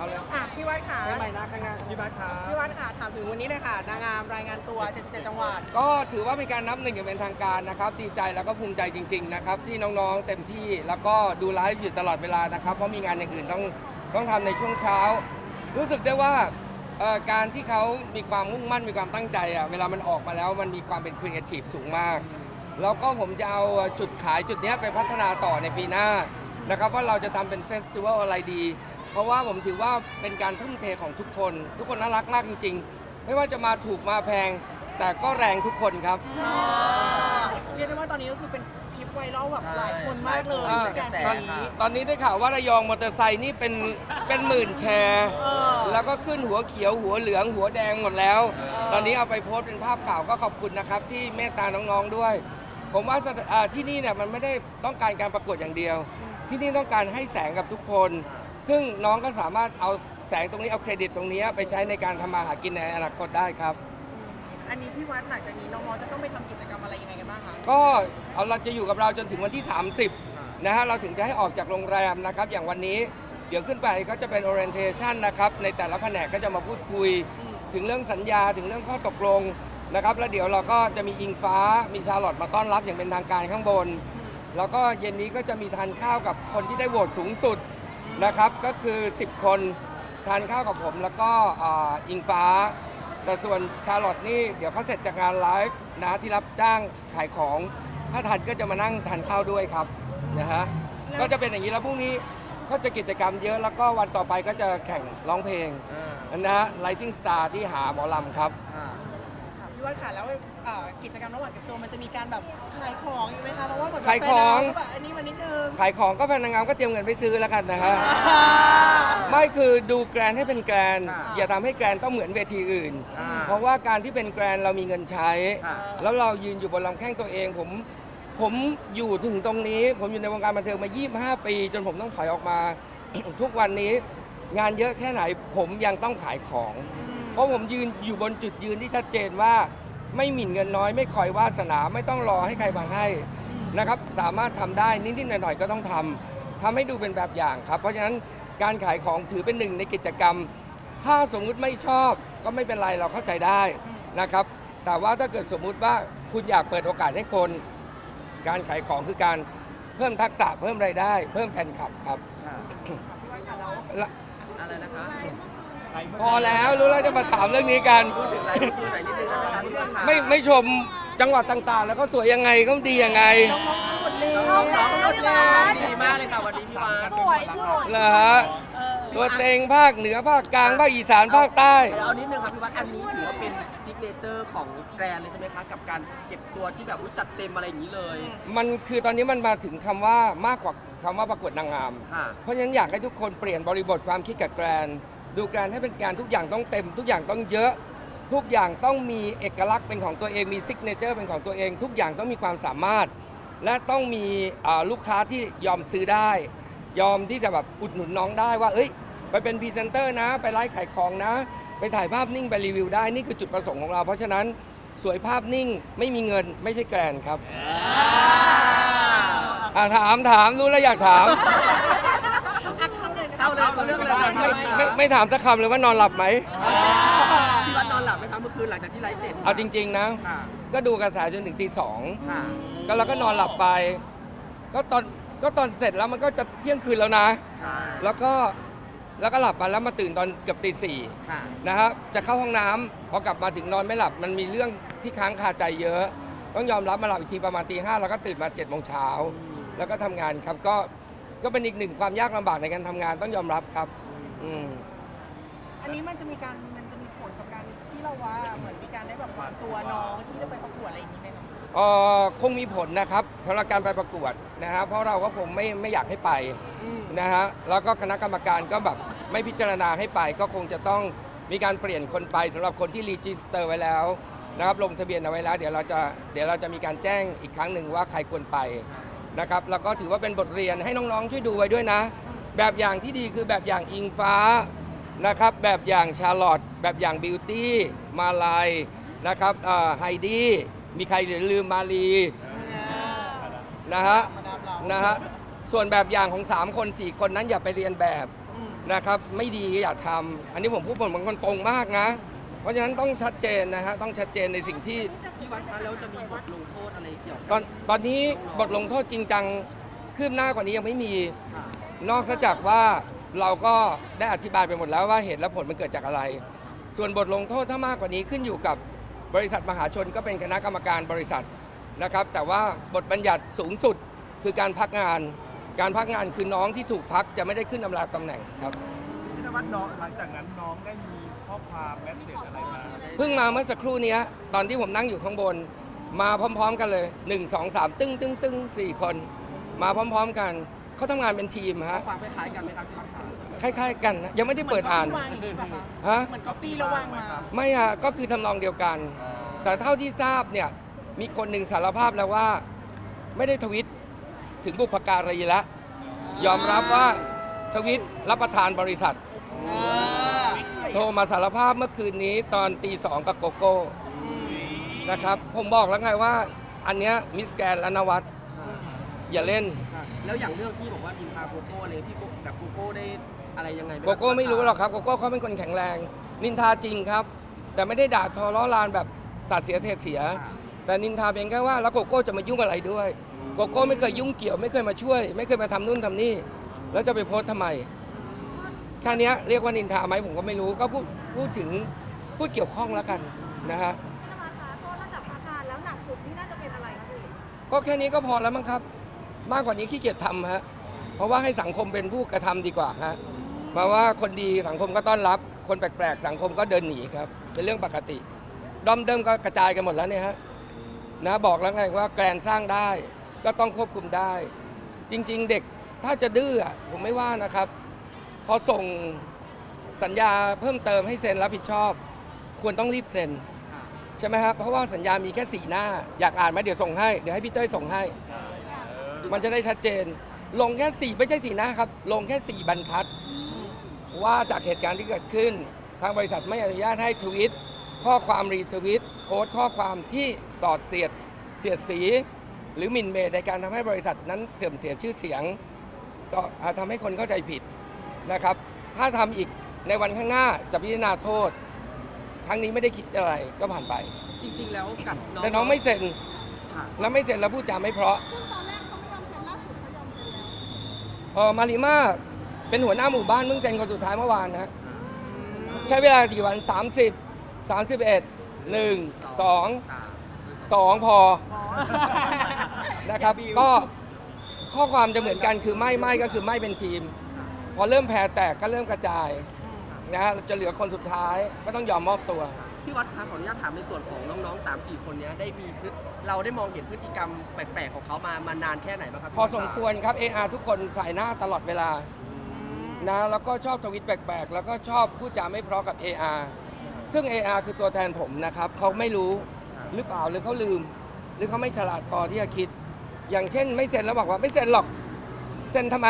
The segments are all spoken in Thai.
เอาเลยอะพี่วัดค่ะใช้ไม้หน้าข้างหน้า พี่บัสครับพี่วัดค่ะถามถึงวันนี้หนะคะนางงามรายงานตัว 77 จังหวัด ก็ถือว่าเป็นการนับหนึ่งอย่างเป็นทางการนะครับ ดีใจแล้วก็ภูมิใจจริง ๆ นะครับ ที่น้องๆเต็มที่แล้วก็ดูไลฟ์อยู่ตลอดเวลานะครับ เพราะมีงานอย่างอื่นต้องต้องทำในช่วงเช้า รู้สึกได้ว่าเอ่อการที่เขามีความมุ่งมั่นมีความตั้งใจอะเวลามันออกมาแล้วมันมีความเป็นครีเอทีฟสูงมาก แล้วก็ผมจะเอาจุดขายจุดเนี้ยไปพัฒนาต่อในปีหน้านะครับว่าเราจะทำเป็นเฟสติวัลอะไรดี เพราะว่าผมถือว่าเป็นการทุ่มเทของทุกคน ทุกคนน่ารักมากจริง ๆ ไม่ว่าจะมาถูกมาแพง แต่ก็แรงทุกคนครับ เรียกได้ว่าตอนนี้ก็คือเป็นคลิปไวรัลแบบหลายคนมากเลยอ่าในการตอนนี้ ตอนนี้ได้ข่าวว่าระยองมอเตอร์ไซค์นี่เป็นเป็นหมื่นแชร์ เออ แล้วก็ขึ้นหัวเขียวหัวเหลืองหัวแดงหมดแล้ว ตอนนี้เอาไปโพสต์เป็นภาพข่าวก็ขอบคุณนะครับ ที่เมตตาน้องๆด้วย ผมว่าสถอ่าที่นี่เนี่ยมันไม่ได้ต้องการการประกวดอย่างเดียว ที่นี่ต้องการให้แสงกับทุกคน ซึ่งน้องก็สามารถเอาแสงตรงนี้เอาเครดิตตรงนี้ไปใช้ในการทำมาหากินในอนาคตได้ครับ อันนี้พี่วัดหลังจากนี้น้องๆจะต้องไปทำกิจกรรมอะไรยังไงกันบ้างคะ ก็เอาเราจะอยู่กับเราจนถึงวันที่ 30 นะฮะ เราถึงจะให้ออกจากโรงแรมนะครับ อย่างวันนี้เดี๋ยวขึ้นไปก็จะเป็น orientation นะครับ ในแต่ละแผนกก็จะมาพูดคุยถึงเรื่องสัญญาถึงเรื่องข้อตกลงนะครับ แล้วเดี๋ยวเราก็จะมีอิงฟ้ามีชาร์ลอตมาต้อนรับอย่างเป็นทางการข้างบน แล้วก็เย็นนี้ก็จะมีทานข้าวกับคนที่ได้โหวตสูงสุด นะครับก็คือ 10 คนทานข้าวกับผมแล้วก็อ่าอิงฟ้า แต่ส่วนชาร์ลอตนี่เดี๋ยวเขาเสร็จจากงานไลฟ์นะที่รับจ้างขายของ ถ้าทันก็จะมานั่งทานข้าวด้วยครับนะฮะแล้ว ก็จะเป็นอย่างนี้แล้วพรุ่งนี้ก็จะกิจกรรมเยอะแล้วก็วันต่อไปก็จะแข่งร้องเพลงอ่านะฮะ Rising Star ที่หาหมอลำครับอ่าค่ะพี่วัดค่ะแล้วเอ่อกิจกรรมระหว่างเก็บตัวมันจะมีการแบบขายของอยู่ไหมคะเพราะว่าเหมือนกับขายของ แฟนเราก็แบบอันนี้มานิดนึงขายของก็แฟนนางงามก็เตรียมเงินไปซื้อแล้วกันนะฮะไม่คือดูแกรนให้เป็นแกรนอ่าอย่าทำให้แกรนต้องเหมือนเวทีอื่น อ่าเพราะว่าการที่เป็นแกรนเรามีเงินใช้ อ่า แล้วเรายืนอยู่บนลำแข้งตัวเองผมผมอยู่ถึงตรงนี้ ผมอยู่ในวงการบันเทิงมา 25 ปี จนผมต้องถอยออกมา ทุกวันนี้งานเยอะแค่ไหนผมยังต้องขายของ เพราะผมยืนอยู่บนจุดยืนที่ชัดเจนว่า ไม่หมิ่นเงินน้อยไม่คอยวาสนาไม่ต้องรอให้ใครมาให้นะครับสามารถทำได้นิดๆหน่อยๆก็ต้องทำทำให้ดูเป็นแบบอย่างครับ เพราะฉะนั้นการขายของถือเป็นหนึ่งในกิจกรรม ถ้าสมมุติไม่ชอบก็ไม่เป็นไรเราเข้าใจได้นะครับ แต่ว่าถ้าเกิดสมมุติว่าคุณอยากเปิดโอกาสให้คน การขายของคือการเพิ่มทักษะเพิ่มรายได้ เพิ่มแฟนคลับครับอ่าพี่วัดค่ะแล้วละอะไรนะคะ พอแล้วรู้แล้วจะมาถามเรื่องนี้กัน พูดถึงรายชื่อหน่อยนิดนึงได้ไหมคะพี่บัสค่ะไม่ไม่ชมจังหวัดต่างๆ แล้วก็สวยยังไงก็ดียังไงน้องๆทั้งหมดเลยน้องๆน้องๆน้องๆดีมากเลยค่ะวันนี้พี่บัสสวยสวยเหรอฮะตัวเต็งภาคเหนือภาคกลางภาคอีสานภาคใต้ เดี๋ยวเอานิดนึงครับพี่วัดอันนี้ถือว่าเป็นซิกเนเจอร์ของแกรนเลยใช่ไหมคะกับการเก็บตัวที่แบบอุ๊ยจัดเต็มอะไรอย่างนี้เลยมันคือตอนนี้มันมาถึงคำว่ามากกว่าคำว่าประกวดนางงาม ค่ะ เพราะฉะนั้นอยากให้ทุกคนเปลี่ยนบริบทความคิดกับแกรนดู แกรนให้เป็นงานทุกอย่างต้องเต็ม ทุกอย่างต้องเยอะ ทุกอย่างต้องมีเอกลักษณ์เป็นของตัวเองมีซิกเนเจอร์เป็นของตัวเอง ทุกอย่างต้องมีความสามารถ และต้องมีอ่าลูกค้าที่ยอมซื้อได้ ยอมที่จะแบบอุดหนุนน้องได้ว่าเอ้ย ไปเป็นพรีเซนเตอร์นะ ไปไลฟ์ขายของนะ ไปถ่ายภาพนิ่งไปรีวิวได้นี่คือจุดประสงค์ของเรา เพราะฉะนั้นสวยภาพนิ่งไม่มีเงินไม่ใช่แกรนครับอ่าถามถามรู้แล้วอยากถาม ไม่ไม่ไม่ถามสักคำเลยว่านอนหลับไหม พี่วัดนอนหลับไหมคะเมื่อคืนหลังจากที่ไลฟ์เสร็จเอาจริง ๆ นะ ค่ะก็ดูกระแสจนถึงตีสองค่ะก็เราก็นอนหลับไป ก็ตอนก็ตอนเสร็จแล้วมันก็จะเที่ยงคืนแล้วนะ ใช่แล้วก็แล้วก็หลับไปแล้วมาตื่นตอนเกือบตีสี่ค่ะนะครับจะเข้าห้องน้ำพอกลับมาถึงนอนไม่หลับมันมีเรื่องที่ค้างคาใจเยอะ ต้องยอมรับมาหลับอีกทีประมาณตีห้าแล้วก็ตื่นมา7จ็ดโมงเช้าแล้วก็ทำงานครับก็ ก็เป็นอีกหนึ่งความยากลำบากในการทำงานต้องยอมรับครับ อืม อันนี้มันจะมีการมันจะมีผลกับการที่เราว่าเหมือนมีการได้แบบวางตัวน้องที่จะไปประกวดอะไรอย่างนี้ไหมคะเอ่อคงมีผลนะครับสำหรับการไปประกวดนะฮะเพราะเราก็คงไม่ไม่อยากให้ไปนะฮะแล้วก็คณะกรรมการก็แบบไม่พิจารณาให้ไป ก็คงจะต้องมีการเปลี่ยนคนไปสำหรับคนที่รีจิสเตอร์ไว้แล้วนะครับลงทะเบียนเอาไว้แล้ว เดี๋ยวเราจะเดี๋ยวเราจะมีการแจ้งอีกครั้งหนึ่งว่าใครควรไป นะครับแล้วก็ถือว่าเป็นบทเรียนให้น้องๆช่วยดูไว้ด้วยนะ แบบอย่างที่ดีคือแบบอย่างอิงฟ้านะครับแบบอย่างชาร์ลอตแบบอย่างบิวตี้มาลายนะครับไฮดี้มีใครหรือลืมมาลีนะฮะนะฮะส่วนแบบอย่างของ 3 คน 4 คนนั้นอย่าไปเรียนแบบนะครับไม่ดีอย่าทำอันนี้ผมพูดผมเป็นคนตรงมากนะ เพราะฉะนั้นต้องชัดเจนนะฮะต้องชัดเจนในสิ่งที่ พี่วัดคะแล้วจะมีบทลงโทษอะไรเกี่ยวตกัอนตอนนี้บทลงโทษจริงจังคืบหน้ากว่านี้ยังไม่มี ค่ะนอกจากว่าเราก็ได้อธิบายไปหมดแล้วว่าเหตุและผลมันเกิดจากอะไร ส่วนบทลงโทษถ้ามากกว่านี้ขึ้นอยู่กับบริษัทมหาชนก็เป็นคณะกรรมการบริษัทนะครับ แต่ว่าบทบัญญัติสูงสุดคือการพักงาน การพักงานคือน้องที่ถูกพักจะไม่ได้ขึ้นอำลาตำแหน่งครับ พี่นวัดน้องหลังจากนั้นน้องได้มีข้อความแมสเซจอะไรมา เพิ่งมาเมื่อสักครู่เนี้ย ตอนที่ผมนั่งอยู่ข้างบน มาพร้อม ๆ กันเลย 1 2 3 ตึ้งตึ้งตึ้งสี่คน มาพร้อม ๆ กันเขาทำงานเป็นทีมข้อฮะความคล้ายๆกันไหมครับพี่วัดคะคล้ายๆกันนะยังไม่ได้เปิดอ่านเหมือน copy วางอย่างนี้ป่ะคะฮะ เหมือนก๊อปปี้แล้ววางมาไม่อะก็คือทำนองเดียวกัน แต่เท่าที่ทราบเนี่ย มีคนหนึ่งสารภาพแล้วว่า ไม่ได้ทวิตถึงบุพการีแล้วยอมรับว่าทวิตรับประทานบริษัท โทรมาสารภาพเมื่อคืนนี้ตอนตีสองกับโกโก้นะครับ ผมบอกแล้วไงว่า อันเนี้ยมิสแกนและนวัดอย่าเล่นค่ะแล้วอย่างเรื่องที่บอกว่าทีมพาโกโก้อะไรพี่โกกับโกโก้ได้อะไรยังไงหโกโก้ไม่รู้หรอกครับโกโก้เขาเป็นคนแข็งแรง นินทาจริงครับ แต่ไม่ได้ด่าทอล้อลานแบบสาดเสียเทเสีย แต่นินทาเพียงแค่ว่าแล้วโกโก้จะมายุ่งอะไรด้วยโกโก้ไม่เคยยุ่งเกี่ยวไม่เคยมาช่วย ไม่เคยมาทำนู่นทำนี่แล้วจะไปโพสต์ทำไม แค่เนี้ยเรียกว่านินทาไหมผมก็ไม่รู้ก็พูดพูดถึงพูดเกี่ยวข้องแล้วกันนะฮะนะคะโทษระดับพักงานแล้วหนักสุดนี่น่าจะเป็นอะไรคะพี่ก็แค่นี้ก็พอแล้วมั้งครับ มากกว่านี้ขี้เกียจทำฮะเพราะว่าให้สังคมเป็นผู้กระทำดีกว่าฮะมาว่าคนดีสังคมก็ต้อนรับ คนแปลกๆ สังคมก็เดินหนีครับเป็นเรื่องปกติดอมเดิมก็กระจายกันหมดแล้วเนี่ยฮะนะบอกแล้วไงว่าแกรนสร้างได้ก็ต้องควบคุมได้ จริง ๆ เด็กถ้าจะดื้ออะผมไม่ว่านะครับพ อส่งสัญญาเพิ่มเติมให้เซ็นรับผิดชอบ ควรต้องรีบเซ็นค่ะใช่ไหมครับเพราะว่าสัญญามีแค่สีหน้า อยากอ่านไหมเดี๋ยวส่งให้ เดี๋ยวให้พี่เต้ยส่งให้ มันจะได้ชัดเจน ลงแค่สี่ไม่ใช่สีหน้าครับ ลงแค่สี่บรรทัด ว่าจากเหตุการณ์ที่เกิดขึ้น ทางบริษัทไม่อนุญาตให้ทวิตข้อความรีทวิตโพสต์ข้อความที่สอดเสียดเสียดสี หรือหมิ่นเมย์ในการทำให้บริษัทนั้นเสื่อมเสียชื่อเสียง ก็อาจทำให้คนเข้าใจผิด นะครับ ถ้าทำอีกในวันข้างหน้าจะพิจารณาโทษ ครั้งนี้ไม่ได้คิดอะไรก็ผ่านไป จริง ๆ แล้วกับน้องแต่น้องไม่เซ็นค่ะแล้วไม่เซ็นแล้วพูดจาไม่เพราะซึ่งตอนแรกเขาไม่ยอมเซ็นล่าสุดเขายอมเซ็นแล้วเออมาริมาเป็นหัวหน้าหมู่บ้านเพิ่งเซ็นคนสุดท้ายเมื่อวานนะใช้เวลากี่วัน 30 31 1 2สาม2พอนะครับ ก็ข้อความจะเหมือนกันคือไม่ไม่ก็คือไม่เป็นทีมพ อเริ่มแพ้แตกก็เริ่มกระจายนะฮะจะเหลือคนสุดท้ายก็ต้องยอมมอบตัว พี่วัดคะขออนุญาตถามในส่วนของน้องๆ 3 4 คนเนี้ยได้มีพฤติเราได้มองเห็นพฤติกรรมแปลกๆของเขามามานานแค่ไหนบ้างครับพอสมควรครับ AR ทุกคนใส่หน้าตลอดเวลานะแล้วก็ชอบทวิตแปลกๆ แล้วก็ชอบพูดจาไม่เพราะกับ AR ซึ่ง AR คือตัวแทนผมนะครับเขาไม่รู้หรือเปล่าหรือเขาลืม หรือเขาไม่ฉลาดพอที่จะคิด อย่างเช่น ไม่เซ็นแล้วบอกว่าไม่เซ็นหรอก เซ็นทำไม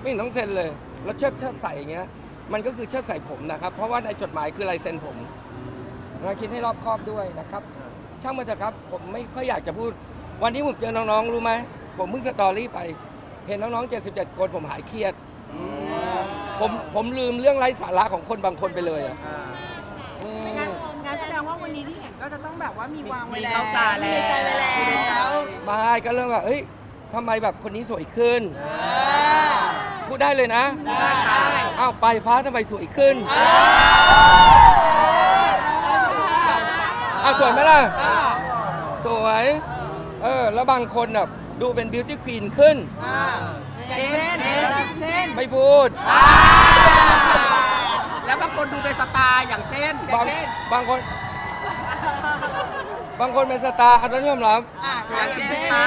ไม่เห็นต้องเซ็นเลย แล้วเชิดเชิดใส่อย่างเงี้ย มันก็คือเชิดใส่ผมนะครับ เพราะว่าในจดหมายคือลายเซ็นผมนะคิดให้รอบคอบด้วยนะครับ ช่างมันเถอะครับ ผมไม่ค่อยอยากจะพูด วันนี้ผมเจอน้องๆรู้ไหมผมเพิ่งสตอรี่ไป เห็นน้องๆ77 คนผมหายเครียด ผมผมลืมเรื่องไร้สาระของคนบางคนไปเลยอะอ่าอืม งั้นงั้นแสดงว่าวันนี้ที่เห็นก็จะต้องแบบว่ามีวางไว้มีแล้วเข้าตาแล้ว มีในใจไว้แล้มีในใจวมาก็เริ่มว่าเอ้ยทำไมแบบคนนี้สวยขึ้น พูดได้เลยนะได้ได้อ้าวไปฟ้าทำไมสวยขึ้นอ้าวสวยไหมล่ะ สวย เออ แล้วบางคนแบบดูเป็นบิวตี้ควีนขึ้นอ่าอย่างเช่น เช่น ไม่พูด แล้วบางคนดูเป็นสไตล์อย่างเช่นบางบางคน บางคนเป็นสตาร์อันนั้นยอมรับ อ่าอย่างอย่างเช่เช่นนคะ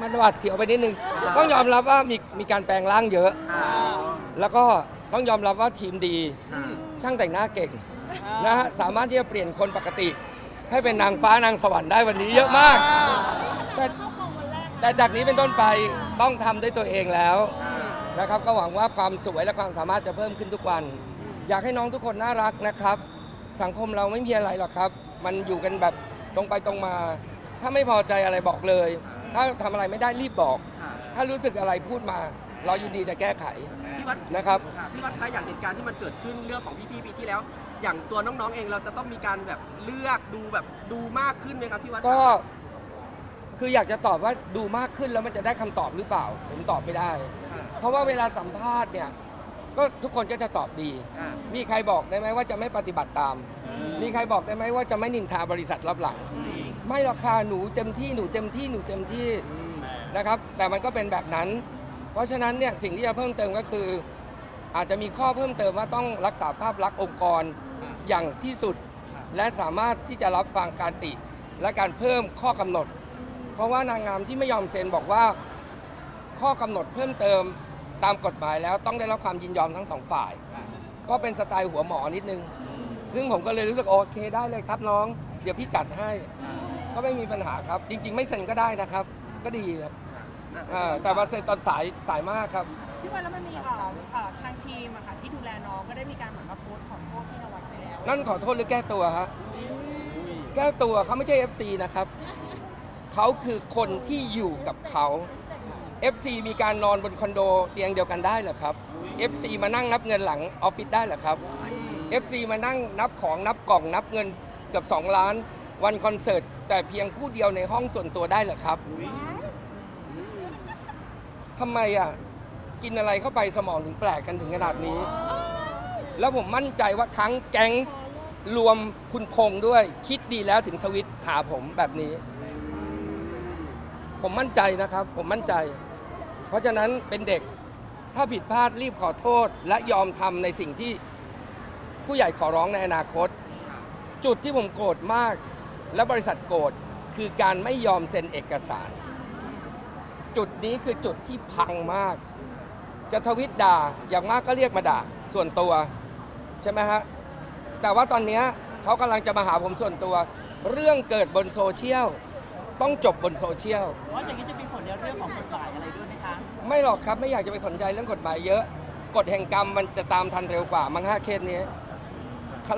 มันมันหวาดเสียวไปนิดนึง ต้องยอมรับว่ามีมีการแปลงร่างเยอะอ่าแล้วก็ต้องยอมรับว่าทีมดีอ่าช่างแต่งหน้าเก่งนะฮะสามารถที่จะเปลี่ยนคนปกติ ให้เป็นนางฟ้านางสวรรค์ได้วันนี้เยอะมาก แต่แต่จากนี้เป็นต้นไปต้องทำด้วยตัวเองแล้วนะครับก็หวังว่าความสวยและความสามารถจะเพิ่มขึ้นทุกวัน อยากให้น้องทุกคนน่ารักนะครับ สังคมเราไม่มีอะไรหรอกครับ มันอยู่กันแบบตรงไปตรงมา ถ้าไม่พอใจอะไรบอกเลย ถ้าทำอะไรไม่ได้รีบบอก อ่าถ้ารู้สึกอะไรพูดมา เรายินดีจะแก้ไขพี่วัดนะครับ ค่ะพี่วัดคะอย่างเหตุการณ์ที่มันเกิดขึ้นเรื่องของพี่ๆปีที่แล้ว อย่างตัวน้องๆเองเราจะต้องมีการแบบเลือกดูแบบดูมากขึ้นไหมครับพี่วัดก็คืออยากจะตอบว่าดูมากขึ้นแล้วมันจะได้คำตอบหรือเปล่า ผมตอบไม่ได้เพราะว่าเวลาสัมภาษณ์เนี่ยก็ทุกคนก็จะตอบดี อ่ามีใครบอกได้ไหมว่าจะไม่ปฏิบัติตาม มีใครบอกได้ไหมว่าจะไม่นินทาบริษัทรับหลัง ไม่ราคาหนูเต็มที่หนูเต็มที่หนูเต็มที่นะครับ แต่มันก็เป็นแบบนั้น เพราะฉะนั้นเนี่ยสิ่งที่จะเพิ่มเติมก็คือ อาจจะมีข้อเพิ่มเติมว่าต้องรักษาภาพลักษณ์องค์กรอย่างที่สุด และสามารถที่จะรับฟังการติ และการเพิ่มข้อกำหนด เพราะว่านางงามที่ไม่ยอมเซ็นบอกว่า ข้อกำหนดเพิ่มเติมตามกฎหมายแล้วต้องได้รับความยินยอมทั้งสองฝ่าย ก็เป็นสไตล์หัวหมอนิดนึง ซึ่งผมก็เลยรู้สึกโอเคได้เลยครับน้อง เดี๋ยวพี่จัดให้ ก็ไม่มีปัญหาครับ จริง ๆ ไม่เซ็นก็ได้นะครับ ก็ดีครับอ่าแต่ว่าเซ็นตอนสายสายมากครับ พี่วันแล้วมันมีเอ่อเอ่อทางทีมอะค่ะที่ดูแลน้องก็ได้มีการเหมือนมาโพสต์ขอโทษพี่นวัดไปแล้วนั่นขอโทษหรือแก้ตัวฮะแก้ตัวเขาไม่ใช่ FC นะครับเขาคือคนที่อยู่กับเขา FC มีการนอนบนคอนโดเตียงเดียวกันได้เหรอครับ FC มานั่งนับเงินหลังออฟฟิศได้เหรอครับ FC มานั่งนับของนับกล่องนับเงินเกือบ2ล้าน วันคอนเสิร์ตแต่เพียงผู้เดียวในห้องส่วนตัวได้เหรอครับทำไมอะกินอะไรเข้าไปสมองถึงแปลกกันถึงขนาดนี้ แล้วผมมั่นใจว่าทั้งแก๊งรวมคุณพงษ์ด้วย คิดดีแล้วถึงทวิตหาผมแบบนี้ ผมมั่นใจนะครับ ผมมั่นใจ เพราะฉะนั้นเป็นเด็กถ้าผิดพลาดรีบขอโทษ และยอมทำในสิ่งที่ผู้ใหญ่ขอร้องในอนาคต จุดที่ผมโกรธมาก และบริษัทโกรธคือการไม่ยอมเซ็นเอกสาร จุดนี้คือจุดที่พังมาก จะทวิตด่าอย่างมากก็เรียกมาด่าส่วนตัวใช่ไหมฮะแต่ว่าตอนเนี้ยเขากำลังจะมาหาผมส่วนตัว เรื่องเกิดบนโซเชียลต้องจบบนโซเชียลว่าอย่างนี้จะมีผลในเรื่องของกฎหมายอะไรด้วยไหมคะไม่หรอกครับไม่อยากจะไปสนใจเรื่องกฎหมายเยอะกฎแห่งกรรมมันจะตามทันเร็วกว่ามั้งฮะเคสนี้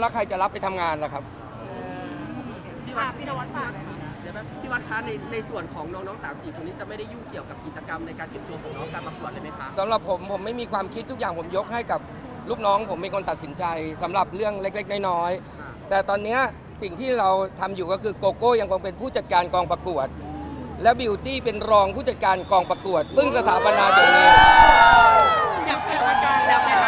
แล้วใครจะรับไปทำงานล่ะครับ พี่ค่ะวัดพี่นวัดฝากหน่อยค่ะเดี๋ยวแป๊บพี่วัดคะในในส่วนของน้องๆสามสี่คนนี้จะไม่ได้ยุ่งเกี่ยวกับกิจกรรมในการเก็บตัวของน้องการประกวดเลยไหมคะ สำหรับผมผมไม่มีความคิดทุกอย่างผมยกให้กับลูกน้อง ผมเป็นคนตัดสินใจสำหรับเรื่องเล็กๆ น้อยๆแต่ตอนเนี้ยสิ่งที่เราทำอยู่ก็คือโกโก้ยังคงเป็นผู้จัดการกองประกวด และบิวตี้เป็นรองผู้จัดการกองประกวดเพิ่งสถาปนาเดี๋ยวนี้ อยากเป็นทางการอยากเป็น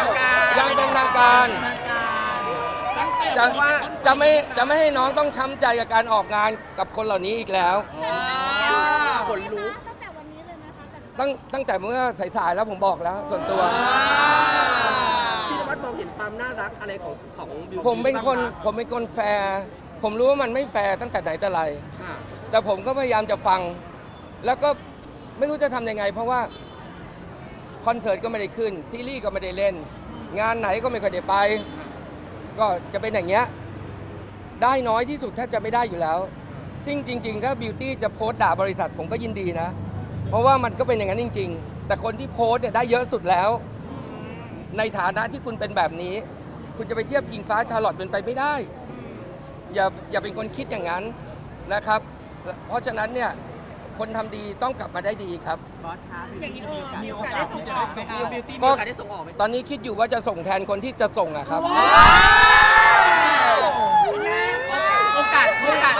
จะจะไม่จะไม่ให้น้องต้องช้ำใจกับการออกงานกับคนเหล่านี้อีกแล้ว ขนลุก ตั้งแต่วันนี้เลยไหมคะแต่ตั้งตั้งแต่เมื่อสายๆแล้วผมบอกแล้วส่วนตัว พี่นวัดมองเห็นความน่ารักอะไรของของบิวผมเป็นคนบ้างะผมเป็นคนแฟร์ผมรู้ว่ามันไม่แฟร์ตั้งแต่ไหนแต่ไร ค่ะ แต่ผมก็พยายามจะฟัง แล้วก็ไม่รู้จะทำยังไง เพราะว่าคอนเสิร์ตก็ไม่ได้ขึ้น ซีรีส์ก็ไม่ได้เล่น งานไหนก็ไม่เคอยได้ไป ก็จะเป็นอย่างเงี้ยได้น้อยที่สุดถ้าจะไม่ได้อยู่แล้ว ซึ่งจริง ๆ ถ้าบิวตี้จะโพสต์ด่าบริษัทผมก็ยินดีนะ เพราะว่ามันก็เป็นอย่างนั้นจริง ๆ แต่คนที่โพสต์เนี่ยได้เยอะสุดแล้ว ในฐานะที่คุณเป็นแบบนี้ คุณจะไปเทียบอิงฟ้าชาลอตเป็นไปไม่ได้ อย่าอย่าเป็นคนคิดอย่างนั้นนะครับ เพราะฉะนั้นเนี่ย คนทำดีต้องกลับมาได้ดีครับ บอสคะอย่างนี้เออมีโอกาสได้ส่งออกไหมคะ บิวตี้ก็มีโอกาสได้ส่งออกไหมตอนนี้คิดอยู่ว่าจะส่งแทนคนที่จะส่งอะครับ โอกาสโอกาส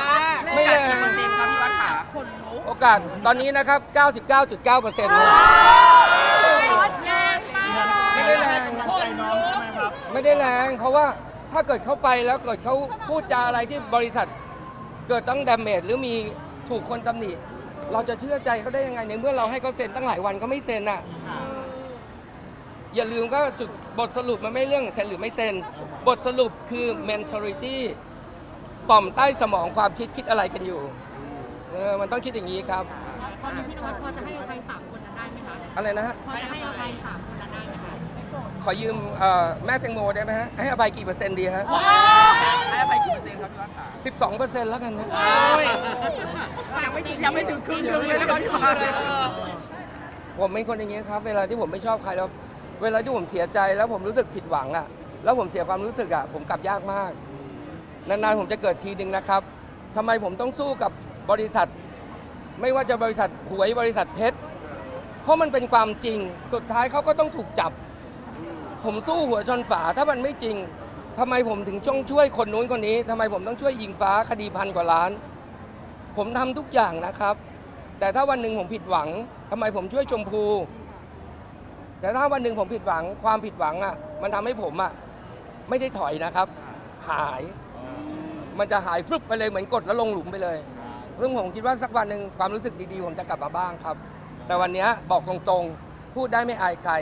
ไม่โอกาสเลยกี่เปอร์เซ็นต์ครับพี่วัดขาคนลุกโอกาสตอนนี้นะครับ 99.9%ครับไม่ได้แรงกำลังใจน้องใช่ไหมครับ ไม่ได้แรง เพราะว่าถ้าเกิดเข้าไปแล้วเกิดเขาพูดจาอะไรที่บริษัท เกิดต้องดาเมจหรือมีถูกคนตำหนิ เราจะเชื่อใจเขาได้ยังไงในเมื่อเราให้เขาเซ็นตั้งหลายวันเขาไม่เซ็นอะอย่าลืมก็จุดบทสรุปมันไม่เรื่องเซ็นหรือไม่เซ็นบทสรุปคือ mentality ต่อมใต้สมองความคิดคิดอะไรกันอยู่เออมันต้องคิดอย่างนี้ครับตอนนี้พี่นวัดพอจะให้อภัยสามคนนั้นได้ไหมคะอะไรนะฮะพอจะให้อภัยสามคนนั้นได้ไหมคะ ขอยืมเอ่อแม่แตงโมได้ไหมฮะ ให้อภัยกี่เปอร์เซ็นต์ดีฮะให้อภัยกี่เปอร์เซ็นต์ครับพี่วัดขา12เปอร์เซ็นต์แล้วกันนะยังไม่ถึงยังไม่ถึงครึ่งหนึงเลยนะครับพี่วัดผมเป็นคนอย่างนี้ครับ เวลาที่ผมไม่ชอบใครแล้ว เวลาที่ผมเสียใจแล้วผมรู้สึกผิดหวังอะแล้วผมเสียความรู้สึกอะผมกลับยากมาก นานๆผมจะเกิดทีหนึ่งนะครับทำไมผมต้องสู้กับบริษัท ไม่ว่าจะบริษัทหวยบริษัทเพชร เพราะมันเป็นความจริง สุดท้ายเขาก็ต้องถูกจับ ผมสู้หัวชนฝาถ้ามันไม่จริงทำไมผมถึงจ้องช่วยคนนู้นคนนี้ทำไมผมต้องช่วยยิงฟ้าคดีพันกว่าล้าน ผมทำทุกอย่างนะครับ แต่ถ้าวันหนึ่งผมผิดหวังทำไมผมช่วยชมพู แต่ถ้าวันหนึ่งผมผิดหวังความผิดหวังอะ มันทำให้ผมอะไม่ได้ถอยนะครับ หาย มันจะหายฟึบไปเลยเหมือนกดแล้วลงหลุมไปเลยซึ่งผมคิดว่าสักวันหนึ่งความรู้สึกดีๆ ผมจะกลับมาบ้างครับ แต่วันนี้บอกตรงๆ พูดได้ไม่อายใคร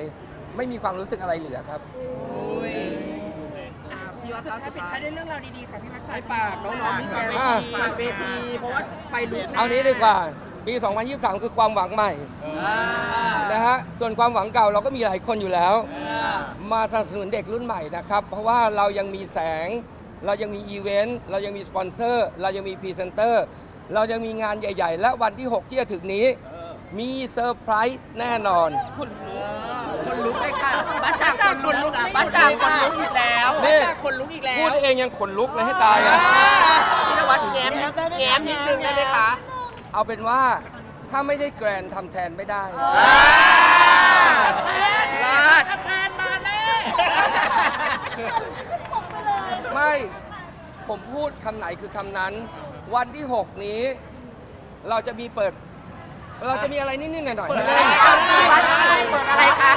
ไม่มีความรู้สึกอะไรเหลือครับ อ่าพี่ว่าสุดท้ายปิดท้ายด้วยเรื่องราวดีๆค่ะพี่แม็กซ์ให้ฝากน้องๆที่แสดงอ่าฝากเวทีเพราะว่าไฟลุกะเอานี้ดีกว่าปี 2023 คือความหวังใหม่อ่านะฮะ ส่วนความหวังเก่าเราก็มีหลายคนอยู่แล้วอ่ามาสนับสนุนเด็กรุ่นใหม่นะครับ เพราะว่าเรายังมีแสง เรายังมีอีเวนต์ เรายังมีสปอนเซอร์ เรายังมีพรีเซนเตอร์ เรายังมีงานใหญ่ ๆ และวันที่ 6 ที่จะถึงนี้ มีเซอร์ไพรส์แน่นอน คนลุกเลยค่ะบ้าจ่างคนลุกบ้าจ่างคนลุกอีกแล้วนี่ บ้าจ่างคนลุกอีกแล้วพูดเองยังขนลุกเลยให้ตายอะพี่นวัดแง้มแง้มนิดนึงได้ไหมคะเอาเป็นว่าถ้าไม่ใช่แกรนทำแทนไม่ได้ ลาดไม่ผมพูดคำไหนคือคำนั้น วันที่ 6 นี้ เราจะมีเปิด เราจะมีอะไรนิดๆหน่อยๆเปิดอะไรครัเปิดอะไรคะ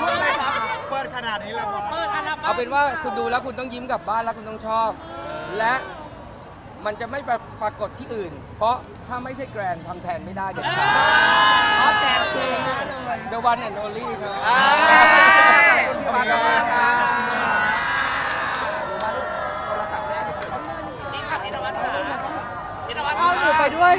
พูดเลยครับเปิดขนาดนี้แล้วเปิดขนาดเอาเป็นว่าคุณดูแล้วคุณต้องยิ้มกลับบ้านแล้วคุณต้องชอบ และมันจะไม่ปรากฏที่อื่น เพราะถ้าไม่ใช่แกรนทำแทนไม่ได้เด็ดขาดเพราะแกรนคือ The one and ลลี่ครับขอบคุณพี่วัดมาครับโทรศัพท์แรกนี่ครับนิรตนิรวัรเอาหนูไปด้วย